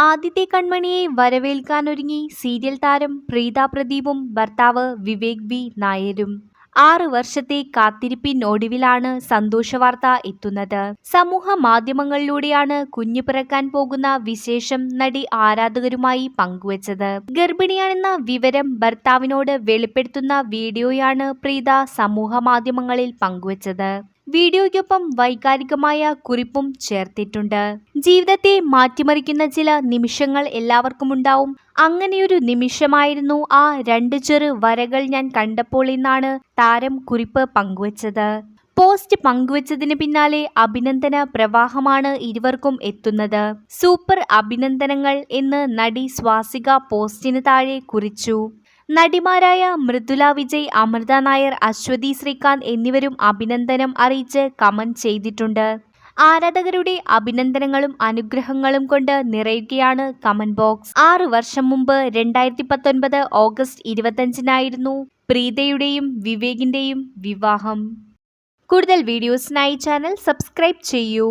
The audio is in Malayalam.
ആദ്യത്തെ കൺമണിയെ വരവേൽക്കാനൊരുങ്ങി സീരിയൽ താരം പ്രീത പ്രദീപും ഭർത്താവ് വിവേക് ബി നായരും. ആറ് വർഷത്തെ കാത്തിരിപ്പിനൊടുവിലാണ് സന്തോഷവാർത്ത എത്തുന്നത്. സമൂഹ മാധ്യമങ്ങളിലൂടെയാണ് കുഞ്ഞു പിറക്കാൻ പോകുന്ന വിശേഷം നടി ആരാധകരുമായി പങ്കുവച്ചത്. ഗർഭിണിയാണെന്ന വിവരം ഭർത്താവിനോട് വെളിപ്പെടുത്തുന്ന വീഡിയോയാണ് പ്രീത സമൂഹ മാധ്യമങ്ങളിൽ പങ്കുവച്ചത്. വീഡിയോയ്ക്കൊപ്പം വൈകാരികമായ കുറിപ്പും ചേർത്തിട്ടുണ്ട്. ജീവിതത്തെ മാറ്റിമറിക്കുന്ന ചില നിമിഷങ്ങൾ എല്ലാവർക്കും ഉണ്ടാവും അങ്ങനെയൊരു നിമിഷമായിരുന്നു ആ രണ്ട് ചെറു വരകൾ ഞാൻ കണ്ടപ്പോൾ എന്നാണ് താരം കുറിപ്പ് പങ്കുവച്ചത്. പോസ്റ്റ് പങ്കുവച്ചതിന് പിന്നാലെ അഭിനന്ദന പ്രവാഹമാണ് ഇരുവർക്കും എത്തുന്നത്. സൂപ്പർ അഭിനന്ദനങ്ങൾ എന്ന് നടി സ്വാസിക പോസ്റ്റിന് താഴെ കുറിച്ചു. നടിമാരായ മൃദുല വിജയ് അമൃത നായർ അശ്വതി ശ്രീകാന്ത് എന്നിവരും അഭിനന്ദനം അറിയിച്ച് കമന്റ് ചെയ്തിട്ടുണ്ട്. ആരാധകരുടെ അഭിനന്ദനങ്ങളും അനുഗ്രഹങ്ങളും കൊണ്ട് നിറയുകയാണ് കമന്റ് ബോക്സ്. ആറു വർഷം മുമ്പ് രണ്ടായിരത്തി പത്തൊൻപത് ഓഗസ്റ്റ് ഇരുപത്തഞ്ചിനായിരുന്നു പ്രീതയുടെയും വിവേകിന്റെയും വിവാഹം. കൂടുതൽ വീഡിയോസിനായി ചാനൽ സബ്സ്ക്രൈബ് ചെയ്യൂ.